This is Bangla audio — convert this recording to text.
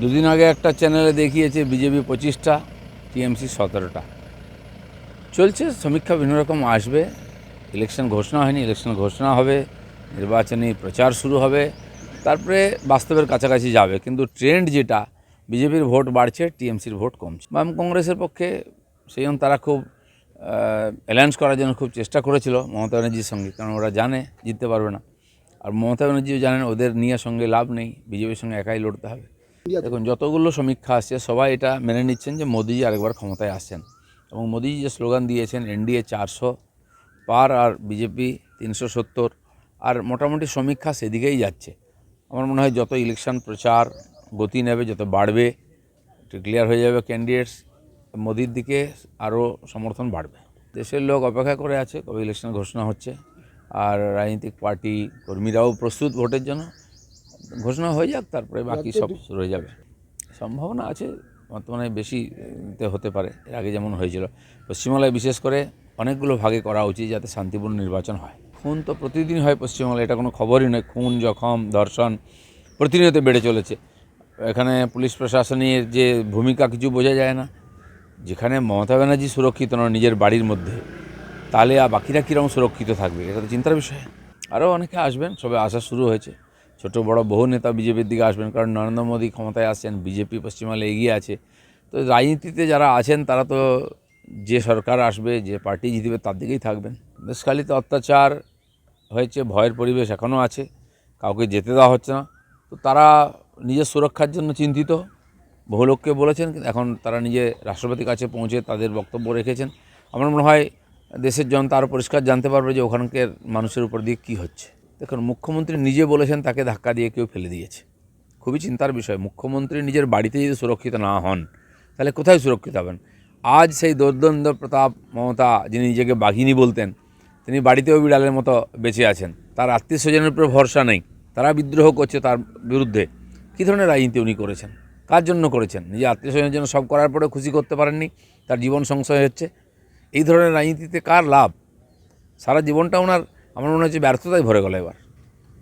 দুদিন আগে একটা চ্যানেলে দেখিয়েছে বিজেপি পঁচিশটা, টিএমসি সতেরোটা। চলছে, সমীক্ষা বিভিন্ন রকম আসবে। ইলেকশন ঘোষণা হয়নি, ইলেকশন ঘোষণা হবে, নির্বাচনী প্রচার শুরু হবে, তারপরে বাস্তবের কাছাকাছি যাবে। কিন্তু ট্রেন্ড যেটা, বিজেপির ভোট বাড়ছে, টিএমসির ভোট কমছে। বাম কংগ্রেসের পক্ষে সেই জন্য তারা খুব অ্যালায়েন্স করার জন্য খুব চেষ্টা করেছিল, মমতা ব্যানার্জির সঙ্গে, কারণ ওরা জানে, জিততে পারবে না। আর মমতা ব্যানার্জিও জানেন, ওদের নিয়ে সঙ্গে লাভ নেই, বিজেপির সঙ্গে একাই লড়তে হবে। দেখুন, যতগুলো সমীক্ষা আসছে, সবাই এটা মেনে নিচ্ছেন যে মোদিজি আরেকবার ক্ষমতায় আসছেন। এবং মোদিজি যে স্লোগান দিয়েছেন, এনডিএ চারশো, পার আর বিজেপি তিনশো সত্তর, আর মোটামুটি সমীক্ষা সেদিকেই যাচ্ছে। আমার মনে হয় যত ইলেকশন প্রচার গতি নেবে, যত বাড়বে, একটু ক্লিয়ার হয়ে যাবে ক্যান্ডিডেটস মোদির দিকে আরও সমর্থন বাড়বে। দেশের লোক অপেক্ষা করে আছে, কবে ইলেকশন ঘোষণা হচ্ছে, আর রাজনৈতিক পার্টি কর্মীরাও প্রস্তুত ভোটের জন্য। ঘোষণা হয়ে যাক তারপরে বাকি সব শুরু হয়ে যাবে। সম্ভাবনা আছে বর্তমানে বেশিতে হতে পারে এর আগে যেমন হয়েছিল। পশ্চিমবাংলায় বিশেষ করে অনেকগুলো ভাগে করা উচিত যাতে শান্তিপূর্ণ নির্বাচন হয়। খুন তো প্রতিদিন হয় পশ্চিমবাংলায় এটা কোনো খবরই নয়। খুন জখম ধর্ষণ প্রতিনিয়ত বেড়ে চলেছে। এখানে পুলিশ প্রশাসনের যে ভূমিকা কিছু বোঝা যায় না। যেখানে মমতা ব্যানার্জি সুরক্ষিত নয় নিজের বাড়ির মধ্যে তাহলে আর বাকিরা কীরকম সুরক্ষিত থাকবে? এটা তো চিন্তার বিষয়। আরও অনেকে আসবেন সবে আসা শুরু হয়েছে। ছোট বড় বহু নেতা বিজেপির দিকে আসবেন, কারণ নরেন্দ্র মোদী ক্ষমতায় আসছেন, বিজেপি পশ্চিমবাংলায় এগিয়ে আছে। তো রাজনীতিতে যারা আছেন, তারা তো যে সরকার আসবে, যে পার্টি জিতবে, তার দিকেই থাকবেন। দেশকালিতে অত্যাচার হয়েছে, ভয়ের পরিবেশ এখনও আছে, কাউকে যেতে দেওয়া হচ্ছে না। তো তারা নিজের সুরক্ষার জন্য চিন্তিত। বহু লোককে বলেছেন এখন তারা নিজে রাষ্ট্রপতির কাছে পৌঁছে তাদের বক্তব্য রেখেছেন। আমার মনে হয় দেশের জনতা আরও পরিষ্কার জানতে পারবে যে ওখানকার মানুষের উপর দিয়ে কী হচ্ছে। দেখুন, মুখ্যমন্ত্রী নিজে বলেছেন তাকে ধাক্কা দিয়ে কেউ ফেলে দিয়েছে। খুবই চিন্তার বিষয়। মুখ্যমন্ত্রী নিজের বাড়িতে যদি সুরক্ষিত না হন, তাহলে কোথায় সুরক্ষিত হবেন? আজ সেই দৌর্দণ্ড প্রতাপ মমতা যিনি নিজেকে বাঘিনী বলতেন, তিনি বাড়িতেও বিড়ালের মতো বেঁচে আছেন। তার আত্মীয় স্বজনের উপরে ভরসা নেই। তারা বিদ্রোহ করছে তার বিরুদ্ধে। কী ধরনের রাজনীতি উনি করেছেন? কার জন্য করেছেন? নিজে আত্মীয় স্বজনের জন্য সব করার পরেও খুশি করতে পারেননি? তার জীবন সংশয় হচ্ছে? এই ধরনের রাজনীতিতে কার লাভ? সারা জীবনটা ওনার আমার মনে হচ্ছে ব্যর্থতায় ভরে গেল এবার